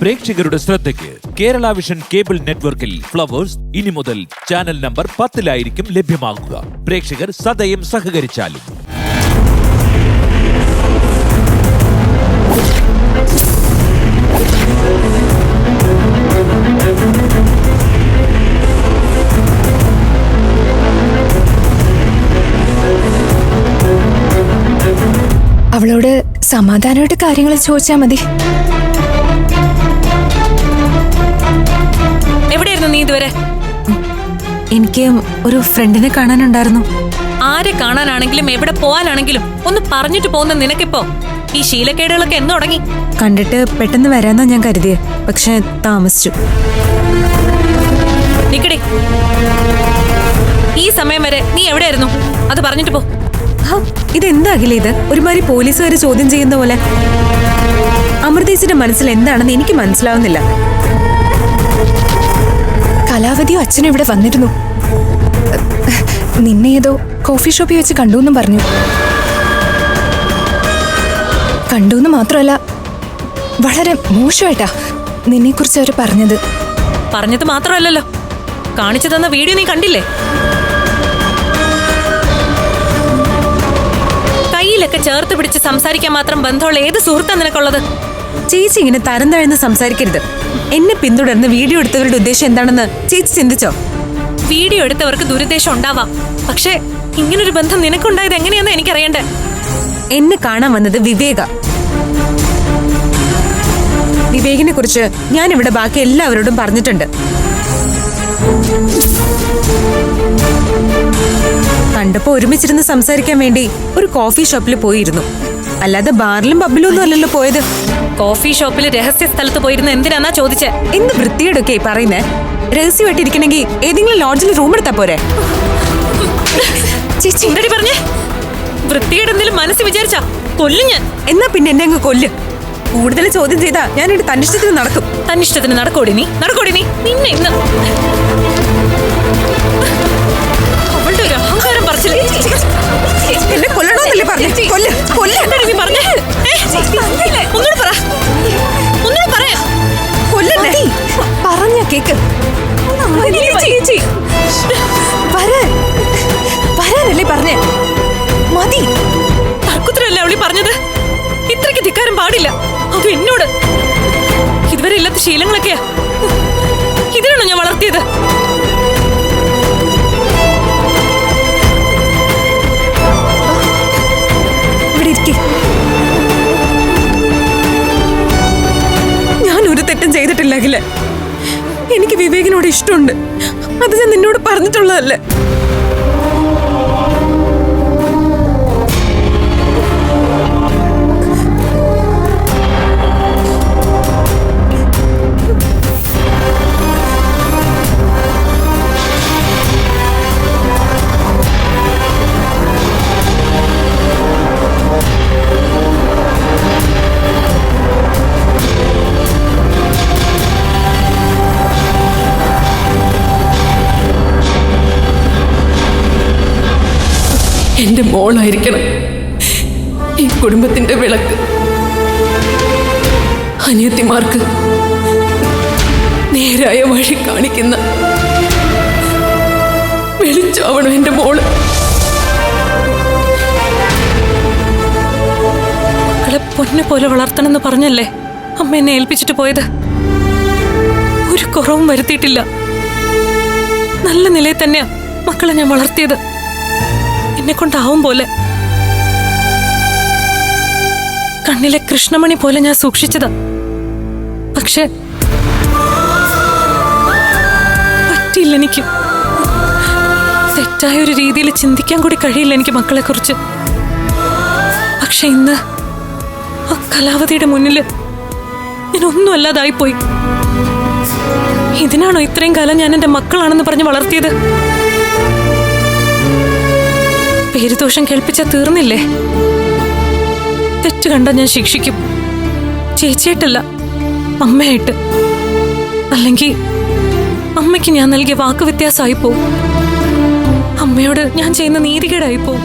പ്രേക്ഷകരുടെ ശ്രദ്ധയ്ക്ക് Kerala vision cable നെറ്റ്വർക്കിൽ ഫ്ലവേഴ്സ് ഇനി മുതൽ ചാനൽ നമ്പർ പത്തിലായിരിക്കും ലഭ്യമാകുക പ്രേക്ഷകർ സദയം സഹകരിച്ചാലും. അവളോട് സമാധാനമായിട്ട് കാര്യങ്ങൾ ചോദിച്ചാൽ മതി. എവിടെയായിരുന്നു നീ ഇതുവരെ? എനിക്ക് ഒരു ഫ്രണ്ടിനെ കാണാനുണ്ടായിരുന്നു. ആരെ കാണാനാണെങ്കിലും എവിടെ പോവാനാണെങ്കിലും ഒന്ന് പറഞ്ഞിട്ട് പോകുന്ന നിനക്കിപ്പോ ഈ ശീലക്കേടുകളൊക്കെ എന്ന് തുടങ്ങി. കണ്ടിട്ട് പെട്ടെന്ന് വരാന്നാ ഞാൻ കരുതിയ. പക്ഷെ താമസിച്ചു. നിക്കടി. ഈ സമയം വരെ നീ എവിടെയായിരുന്നു? അത് പറഞ്ഞിട്ട് പോ. ഇതെന്താകില്ല ഇത്? ഒരുമാതിരി പോലീസുകാർ ചോദ്യം ചെയ്യുന്ന പോലെ. അമൃതേശിന്റെ മനസ്സിൽ എന്താണെന്ന് എനിക്ക് മനസ്സിലാവുന്നില്ല. കലാവതിയോ അച്ഛനും ഇവിടെ വന്നിരുന്നു. നിന്നെ ഏതോ കോഫി ഷോപ്പിൽ വെച്ച് കണ്ടു എന്നും പറഞ്ഞു. കണ്ടു എന്ന് മാത്രമല്ല വളരെ മോശമായിട്ടാ നിന്നെ കുറിച്ച് അവർ പറഞ്ഞത്. പറഞ്ഞത് മാത്രമല്ലല്ലോ. കാണിച്ചു തന്ന വീഡിയോ നീ കണ്ടില്ലേ? കയ്യിലൊക്കെ ചേർത്ത് പിടിച്ച് സംസാരിക്കാൻ മാത്രം ബന്ധമുള്ള ഏത് സുഹൃത്താ നിനക്കുള്ളത്? ചേച്ചി ഇങ്ങനെ തരം താഴ്ന്ന് സംസാരിക്കരുത്. എന്നെ പിന്തുടർന്ന് വീഡിയോ എടുത്തവരുടെ ഉദ്ദേശം എന്താണെന്ന് ചേച്ചി ചിന്തിച്ചോ? വീഡിയോ എടുത്തവർക്ക് ദുരുദ്ദേശം ഉണ്ടാവാം. പക്ഷേ ഇങ്ങനൊരു ബന്ധം നിനക്കുണ്ടായത് എങ്ങനെയാന്ന് എനിക്കറിയണ്ടേ? എന്നെ കാണാൻ വന്നത് വിവേക. വിവേകിനെ കുറിച്ച് ഞാൻ ഇവിടെ ബാക്കി എല്ലാവരോടും പറഞ്ഞിട്ടുണ്ട്. കണ്ടപ്പോ ഒരുമിച്ചിരുന്ന് സംസാരിക്കാൻ വേണ്ടി ഒരു കോഫി ഷോപ്പിൽ പോയിരുന്നു. അല്ലാതെ ബാറിലും പബ്ബിലും ഒന്നും അല്ലല്ലോ പോയത്. കോഫി ഷോപ്പിൽ രഹസ്യ സ്ഥലത്ത് പോയിരുന്ന എന്തിനാന്നാ ചോദിച്ചേ? എന്ത് വൃത്തിയോടൊക്കെ പറയുന്നേ? രഹസ്യമായിട്ട് രഹസ്യമായിട്ടിരിക്കണമെങ്കിൽ ഏതെങ്കിലും ലോഡ്ജിൽ റൂം എടുത്താ പോരെ? ചേച്ചി പറഞ്ഞേ? വൃത്തിയുടെ എന്തെങ്കിലും മനസ്സ് വിചാരിച്ചാ കൊല്ലു ഞാൻ. എന്നാ പിന്നെ എന്നെ അങ്ങ് കൊല്ല്? കൂടുതൽ ചോദ്യം ചെയ്താ ഞാനിട്ട് തന്നിഷ്ടത്തിന് നടക്കും. തന്നിഷ്ടത്തിന് നടക്കോടി നീ? നടക്കോടി നീ? നിന്നെ ഇന്ന്. ചെയ്തിട്ടില്ല അഖിലെ എനിക്ക് വിവേകിനോട് ഇഷ്ടമുണ്ട്. അത് ഞാൻ നിന്നോട് പറഞ്ഞിട്ടുള്ളതല്ലേ? എന്റെ മോളായിരിക്കണം. ഈ കുടുംബത്തിന്റെ വിളക്ക്. അനിയത്തിമാർക്ക് നേരായ വഴി കാണിക്കുന്ന വെളിച്ചാവണം എന്റെ മോൾ. മക്കളെ പൊന്നെ പോലെ വളർത്തണമെന്ന് പറഞ്ഞല്ലേ? അമ്മ എന്നെ ഏൽപ്പിച്ചിട്ട് പോയത്? ഒരു കുറവും വരുത്തിയിട്ടില്ല. നല്ല നിലയിൽ തന്നെയാ മക്കളെ ഞാൻ വളർത്തിയത്. എന്നെ കൊണ്ടാവും പോലെ. കണ്ണിലെ കൃഷ്ണമണി പോലെ ഞാൻ സൂക്ഷിച്ചതാ. പക്ഷെ പറ്റിയില്ല എനിക്ക്. തെറ്റായ ഒരു രീതിയിൽ ചിന്തിക്കാൻ കൂടി കഴിയില്ല എനിക്ക് മക്കളെ കുറിച്ച് പക്ഷെ ഇന്ന് ആ കലാവതിയുടെ മുന്നിൽ ഞാൻ ഒന്നും അല്ലാതായി പോയി ഇതിനാണോ ഇത്രയും കാലം ഞാൻ എന്റെ മക്കളാണെന്ന് പറഞ്ഞ് വളർത്തിയത്? പേരുദോഷം കേൾപ്പിച്ചാ തീർന്നില്ലേ? തെറ്റ് കണ്ട ഞാൻ ശിക്ഷിക്കും. ചേച്ചിയായിട്ടല്ല അമ്മയായിട്ട്. അല്ലെങ്കിൽ അമ്മയ്ക്ക് ഞാൻ നൽകിയ വാക്ക് വ്യത്യാസമായി പോവും അമ്മയോട് ഞാൻ ചെയ്യുന്ന നീതികേടായി പോവും